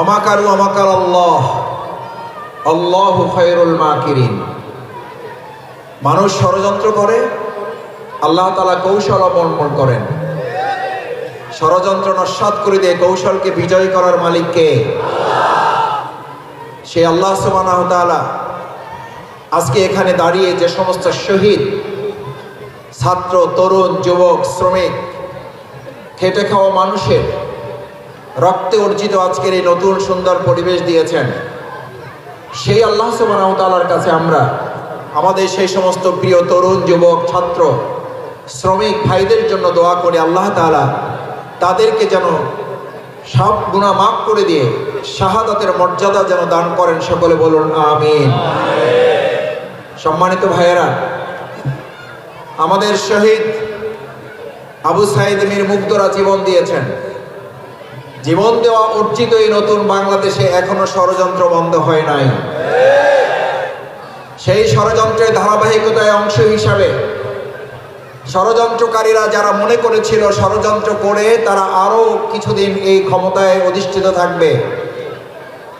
অমাকারু অমাকার আল্লাহ। আল্লাহ খৈরুল মাকিরিন। মানুষ ষড়যন্ত্র করে, আল্লাহ তালা কৌশল অবলম্বন করেন। ষড়যন্ত্র নস্বাত করে দিয়ে কৌশলকে বিজয় করার মালিককে সে আল্লাহ তাআলা। আজকে এখানে দাঁড়িয়ে যে সমস্ত শহীদ, ছাত্র, তরুণ, যুবক, শ্রমিক, খেটে খাওয়া মানুষের রক্তে অর্জিত আজকের এই নতুন সুন্দর পরিবেশ দিয়েছেন। সেই আল্লাহ সুবহানাহু তাআলার কাছে আমরা, আমাদের সেই সমস্ত প্রিয় তরুণ, যুবক, ছাত্র, শ্রমিক ভাইদের জন্য দোয়া করে আল্লাহ তাআলা, তাদেরকে যেন সব গুণা মাফ করে দিয়ে শাহাদাতের মর্যাদা যেন দান করেন সকলে বলুন আমিন। সম্মানিত ভাইয়েরা, আমাদের শহীদ আবু সাইদ মীর মুগ্ধরা জীবন দিয়েছেন। জীবন দেওয়া অর্জিত এই নতুন বাংলাদেশে এখনও ষড়যন্ত্র বন্ধ হয় নাই। সেই ষড়যন্ত্রের ধারাবাহিকতায় অংশ হিসাবে ষড়যন্ত্রকারীরা যারা মনে করেছিল ষড়যন্ত্র করে, তারা আরও কিছুদিন এই ক্ষমতায় অধিষ্ঠিত থাকবে।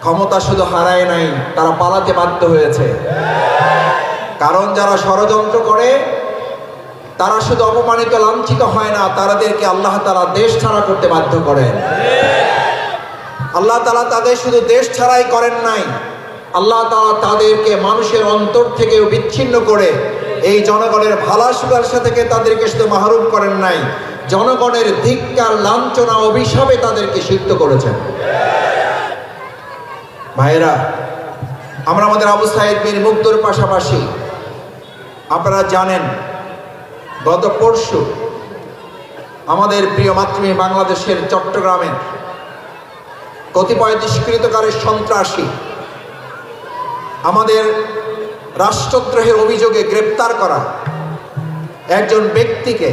ক্ষমতা শুধু হারায় নাই, তারা পালাতে বাধ্য হয়েছে। কারণ যারা ষড়যন্ত্র করে তারা শুধু অপমানিত, লাঞ্ছিত হয় না তাদেরকে আল্লাহ তারা দেশ ছাড়া করতে বাধ্য করেন। আল্লাহ তালা তাদের শুধু দেশ ছাড়াই করেন নাই, আল্লাহ তালা তাদেরকে মানুষের অন্তর থেকেও বিচ্ছিন্ন করে এই জনগণের ভালা ভালাসুবাসা থেকে তাদেরকে শুধু মাহরুম করেন নাই, জনগণের ধিক্কার, লাঞ্ছনা, অভিশাপে তাদেরকে সিদ্ধ করেছেন। ভাইয়েরা, আমরা আমাদের আবু সাইদ বীর মুগ্ধর পাশাপাশি, আপনারা জানেন গত পরশু আমাদের প্রিয় মাতৃভূমি বাংলাদেশের চট্টগ্রামের কতিপয় দুষ্কৃতকারের সন্ত্রাসী আমাদের রাষ্ট্রদ্রোহের অভিযোগে গ্রেপ্তার করা একজন ব্যক্তিকে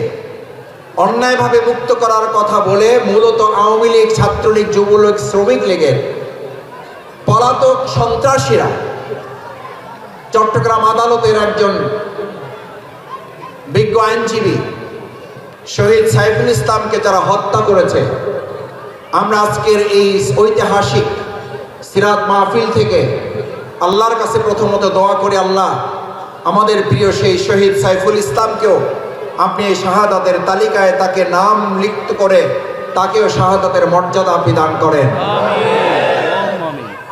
অন্যায়ভাবে মুক্ত করার কথা বলে মূলত আওয়ামী লীগ, ছাত্রলীগ, যুবলীগ, শ্রমিক লীগের পলাতক সন্ত্রাসীরা চট্টগ্রাম আদালতের একজন বিজ্ঞ আইনজীবী শহীদ সাইফুল ইসলামকে তারা হত্যা করেছে আমরা আজকের এই ঐতিহাসিক সিরাত মাহফিল থেকে আল্লাহর কাছে প্রথমত দোয়া করি আল্লাহ আমাদের প্রিয় সেই শহীদ সাইফুল ইসলামকেও আপনি এই শাহাদাতের তালিকায় তাকে নাম লিপ্ত করে তাকেও শাহাদাতের মর্যাদা আপনি দান করেন।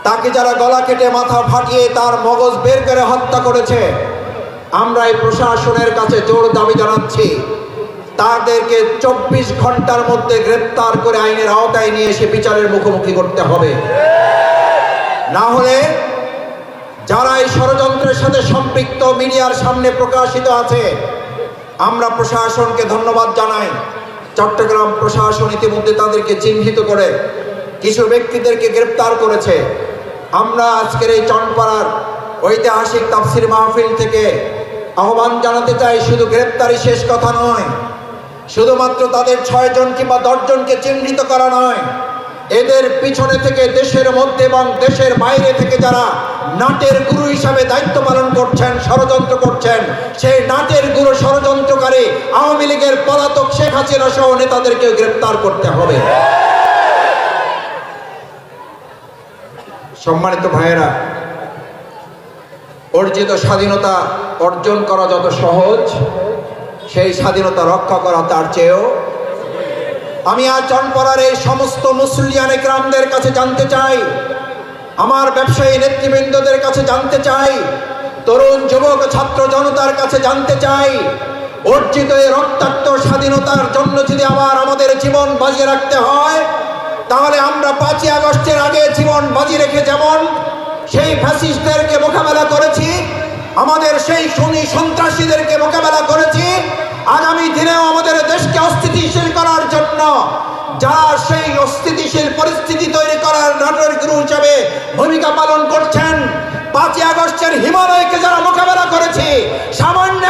তাকে যারা গলা কেটে মাথা ফাটিয়ে তার মগজ বের করে হত্যা করেছে আমরা এই প্রশাসনের কাছে জোর দাবি জানাচ্ছি। তাদেরকে চব্বিশ ঘণ্টার মধ্যে গ্রেপ্তার করে আইনের আওতায় নিয়ে এসে বিচারের মুখোমুখি করতে হবে। না হলে যারা এই ষড়যন্ত্রের সাথে সম্পৃক্ত মিডিয়ার সামনে প্রকাশিত আছে, আমরা প্রশাসনকে ধন্যবাদ জানাই। চট্টগ্রাম প্রশাসন ইতিমধ্যে তাদেরকে চিহ্নিত করে কিছু ব্যক্তিদেরকে গ্রেপ্তার করেছে। আমরা আজকের এই চনপাড়ার ঐতিহাসিক তাফসির মাহফিল থেকে আহ্বান জানাতে চাই, শুধু গ্রেপ্তারি শেষ কথা নয়। শুধুমাত্র তাদের ছয়জন কিংবা দশজনকে চিহ্নিত করা নয়। এদের পিছনে থেকে দেশের মধ্যে এবং দেশের বাইরে থেকে যারা নাটের গুরু হিসাবে দায়িত্ব পালন করছেন, ষড়যন্ত্র করছেন, সেই নাটের গুরু ষড়যন্ত্রকারী আওয়ামী লীগের পলাতক শেখ হাসিনা সহ নেতাদেরকে গ্রেপ্তার করতে হবে। সম্মানিত ভাইয়েরা অর্জিত স্বাধীনতা অর্জন করা যত সহজ, সেই স্বাধীনতা রক্ষা করা তার চেয়েও। আমি আজ চনপাড়ার এই সমস্ত মুসলিয়ান গ্রামদের কাছে জানতে চাই, আমার ব্যবসায়ী নেতৃবৃন্দদের কাছে জানতে চাই, তরুণ, যুবক, ছাত্র জনতার কাছে জানতে চাই। অর্জিত এই রক্তাক্ত স্বাধীনতার জন্য যদি আবার আমাদের জীবন বাজিয়ে রাখতে হয়, তাহলে আমরা পাঁচই আগস্টের আগে জীবন বাজি রেখে যেমন সেই ফ্যাসিস্টদেরকে মোকাবেলা করেছি, আমাদের সেই শনি সন্ত্রাসীদেরকে মোকাবেলা করেছি, আগামী দিনেও আমাদের দেশকে অস্থিতিশীল করার জন্য যারা সেই অস্থিতিশীল পরিস্থিতি তৈরি করার নাটকের গুরু হিসাবে ভূমিকা পালন করছেন। পাঁচই আগস্টের হিমালয়কে যারা মোকাবেলা করেছে সামনে